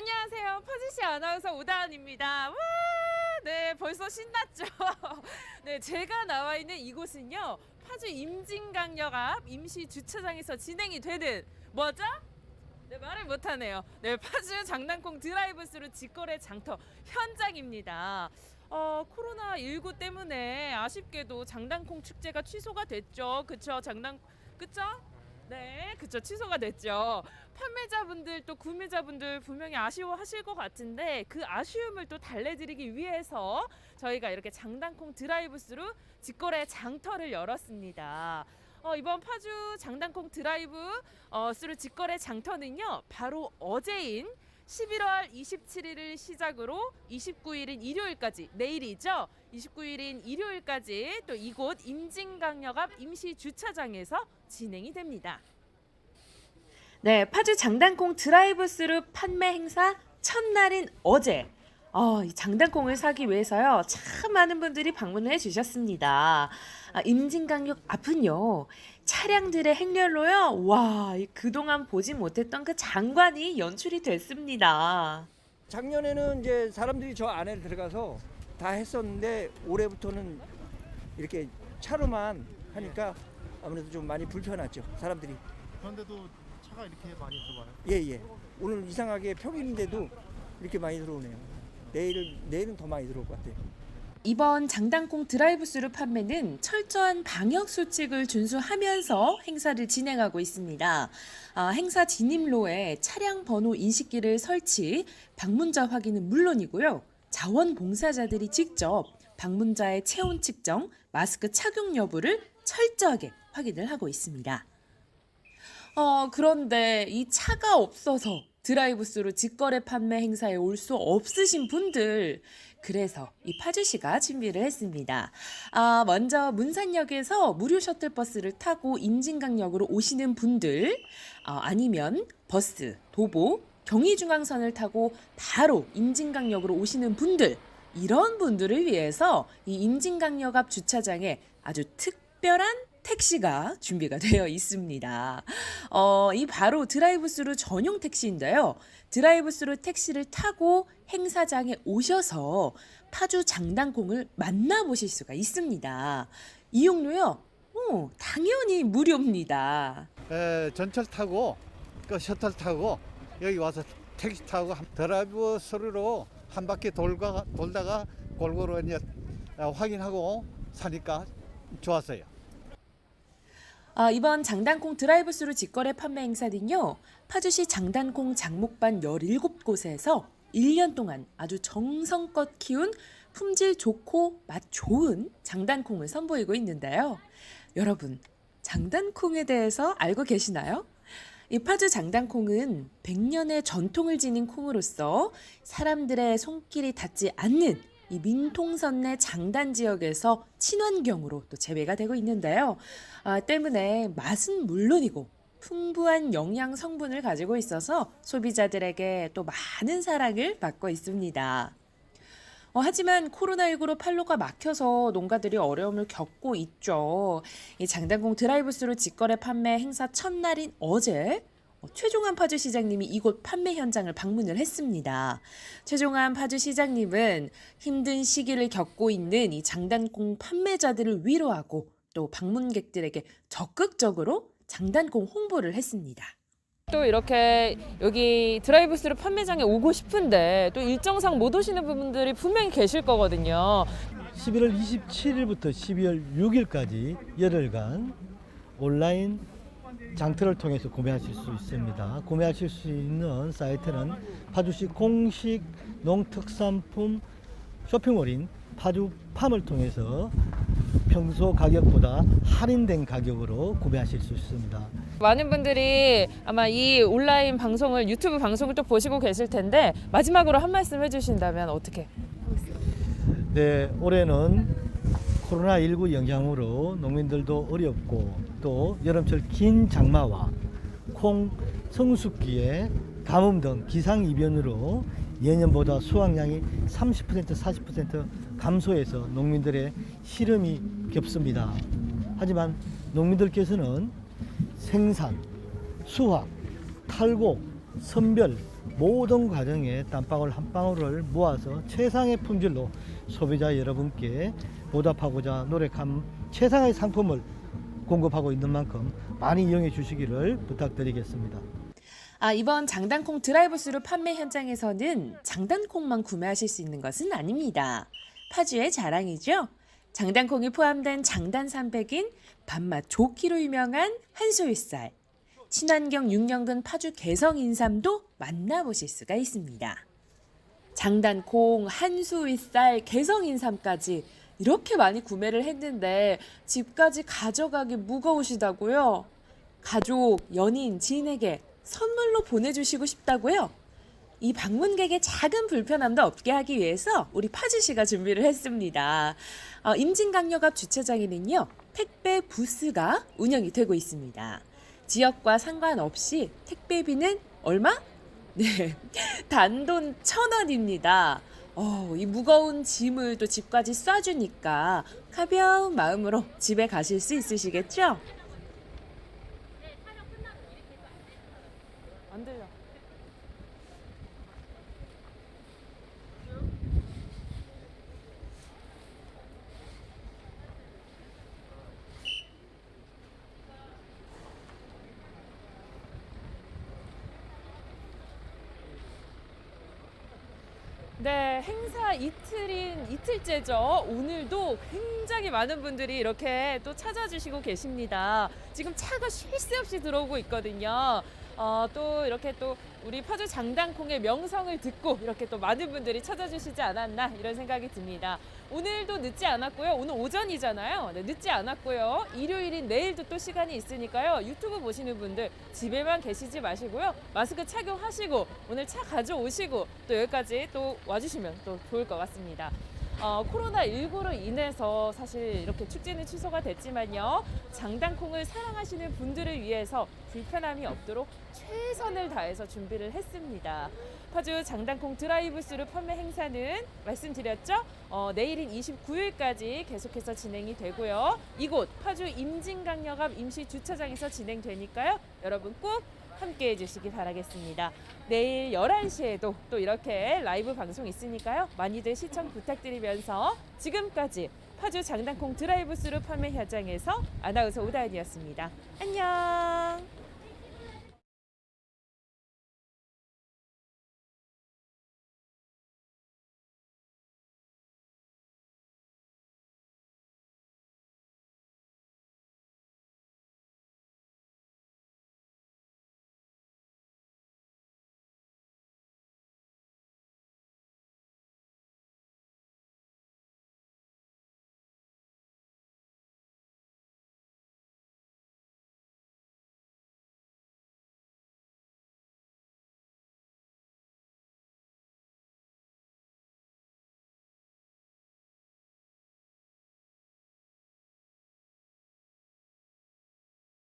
안녕하세요. 파지시 아나운서 오다은입니다. 와, 네, 벌써 신났죠. 네, 제가 나와 있는 이곳은요. 파주 임진강역 앞 임시 주차장에서 진행이 되는 뭐죠? 네, 말을 못하네요. 네, 파주 장난콩 드라이브스루 직거래 장터 현장입니다. 어, 코로나 19 때문에 아쉽게도 장난콩 축제가 취소가 됐죠. 그쵸? 장난 그쵸? 네, 그쵸. 취소가 됐죠. 판매자분들 또 구매자분들 분명히 아쉬워하실 것 같은데 그 아쉬움을 또 달래드리기 위해서 저희가 이렇게 장단콩 드라이브스루 직거래 장터를 열었습니다. 어, 이번 파주 장단콩 드라이브 어, 스루 직거래 장터는요 바로 어제인 11월 27일을 시작으로 29일인 일요일까지 내일이죠. 29일인 일요일까지 또 이곳 임진강역 앞 임시 주차장에서 진행이 됩니다. 네, 파주 장단콩 드라이브스루 판매 행사 첫날인 어제. 어, 이 장단콩을 사기 위해서요. 참 많은 분들이 방문을 해 주셨습니다. 아, 임진강역 앞은요. 차량들의 행렬로요. 와, 이 그동안 보지 못했던 그 장관이 연출이 됐습니다. 작년에는 이제 사람들이 저 안에 들어가서 다 했었는데 올해부터는 이렇게 차로만 하니까 아무래도 좀 많이 불편하죠 사람들이 그런데도 차가 이렇게 많이 들어와요. 예예 오늘 이상하게 평일인데도 이렇게 많이 들어오네요 내일 내일은 더 많이 들어올 것 같아요 이번 장단콩 드라이브스루 판매는 철저한 방역 수칙을 준수하면서 행사를 진행하고 있습니다. 아, 행사 진입로에 차량 번호 인식기를 설치, 방문자 확인은 물론이고요. 자원봉사자들이 직접 방문자의 체온 측정, 마스크 착용 여부를 철저하게 확인을 하고 있습니다. 어, 그런데 이 차가 없어서 드라이브스루 직거래 판매 행사에 올 수 없으신 분들, 그래서 이 파주시가 준비를 했습니다. 아, 먼저 문산역에서 무료 셔틀버스를 타고 임진강역으로 오시는 분들, 어, 아니면 버스, 도보, 경의중앙선을 타고 바로 임진강역으로 오시는 분들, 이런 분들을 위해서 이 임진강역 앞 주차장에 아주 특별한 택시가 준비가 되어 있습니다. 어, 이 바로 드라이브스루 전용 택시인데요. 드라이브스루 택시를 타고 행사장에 오셔서 파주 장단콩을 만나보실 수가 있습니다. 이용료요? 어, 당연히 무료입니다. 에, 전철 타고 그 셔틀 타고 여기 와서 택시 타고 한- 드라이브 스루로 한 바퀴 돌가 돌다가 골고루 이제 어, 확인하고 사니까 좋았어요. 아, 이번 장단콩 드라이브스루 직거래 판매 행사는요. 파주시 장단콩 장목반 17곳에서 1년 동안 아주 정성껏 키운 품질 좋고 맛 좋은 장단콩을 선보이고 있는데요. 여러분, 장단콩에 대해서 알고 계시나요? 이 파주 장단콩은 100년의 전통을 지닌 콩으로서 사람들의 손길이 닿지 않는 이 민통선 내 장단 지역에서 친환경으로 또 재배가 되고 있는데요. 아, 때문에 맛은 물론이고 풍부한 영양 성분을 가지고 있어서 소비자들에게 또 많은 사랑을 받고 있습니다. 어, 하지만 코로나19로 판로가 막혀서 농가들이 어려움을 겪고 있죠. 이 장단공 드라이브스루 직거래 판매 행사 첫날인 어제 어, 최종환 파주 시장님이 이곳 판매 현장을 방문을 했습니다. 최종환 파주 시장님은 힘든 시기를 겪고 있는 이 장단콩 판매자들을 위로하고 또 방문객들에게 적극적으로 장단콩 홍보를 했습니다. 또 이렇게 여기 드라이브스루 판매장에 오고 싶은데 또 일정상 못 오시는 분들이 분명히 계실 거거든요. 11월 27일부터 12월 6일까지 열흘간 온라인 장터를 통해서 구매하실 수 있습니다. 구매하실 수 있는 사이트는 파주시 공식 농특산품 쇼핑몰인 파주팜을 통해서 평소 가격보다 할인된 가격으로 구매하실 수 있습니다. 많은 분들이 아마 이 온라인 방송을 유튜브 방송을 또 보시고 계실 텐데 마지막으로 한 말씀 해주신다면 어떻게? 네, 올해는 코로나19 영향으로 농민들도 어렵고 또 여름철 긴 장마와 콩 성숙기에 가뭄 등 기상 이변으로 예년보다 수확량이 30% 40% 감소해서 농민들의 시름이 겹습니다. 하지만 농민들께서는 생산, 수확, 탈곡, 선별 모든 과정에 땀방울 한 방울을 모아서 최상의 품질로 소비자 여러분께 보답하고자 노력한 최상의 상품을 공급하고 있는 만큼 많이 이용해 주시기를 부탁드리겠습니다. 아, 이번 장단콩 드라이브스루 판매 현장에서는 장단콩만 구매하실 수 있는 것은 아닙니다. 파주의 자랑이죠. 장단콩이 포함된 장단 300인 밥맛 좋기로 유명한 한소일쌀, 친환경 6년근 파주 개성 인삼도 만나보실 수가 있습니다. 장단콩, 한수윗살, 개성 인삼까지 이렇게 많이 구매를 했는데 집까지 가져가기 무거우시다고요? 가족, 연인, 지인에게 선물로 보내주시고 싶다고요? 이 방문객의 작은 불편함도 없게 하기 위해서 우리 파주시가 준비를 했습니다. 어, 임진강력앞 주차장에는요 택배 부스가 운영이 되고 있습니다. 지역과 상관없이 택배비는 얼마? 네, 단돈 천 원입니다. 어, 이 무거운 짐을 또 집까지 쏴주니까 가벼운 마음으로 집에 가실 수 있으시겠죠? 안 들려. 네, 행사 이틀인 이틀째죠. 오늘도 굉장히 많은 분들이 이렇게 또 찾아주시고 계십니다. 지금 차가 쉴 새 없이 들어오고 있거든요. 어, 또 이렇게 또 우리 파주 장단콩의 명성을 듣고 이렇게 또 많은 분들이 찾아주시지 않았나 이런 생각이 듭니다. 오늘도 늦지 않았고요. 오늘 오전이잖아요. 네, 늦지 않았고요. 일요일인 내일도 또 시간이 있으니까요. 유튜브 보시는 분들 집에만 계시지 마시고요. 마스크 착용하시고 오늘 차 가져오시고 또 여기까지 또 와주시면 또 좋을 것 같습니다. 어, 코로나19로 인해서 사실 이렇게 축제는 취소가 됐지만요. 장단콩을 사랑하시는 분들을 위해서 불편함이 없도록 최선을 다해서 준비를 했습니다. 파주 장단콩 드라이브스루 판매 행사는 말씀드렸죠? 어, 내일인 29일까지 계속해서 진행이 되고요. 이곳 파주 임진강역 앞 임시 주차장에서 진행되니까요. 여러분 꼭 함께 해 주시기 바라겠습니다. 내일 11시에도 또 이렇게 라이브 방송 있으니까요. 많이들 시청 부탁드리면서 지금까지 파주 장단콩 드라이브 스루 판매 현장에서 아나운서 오다은이었습니다. 안녕!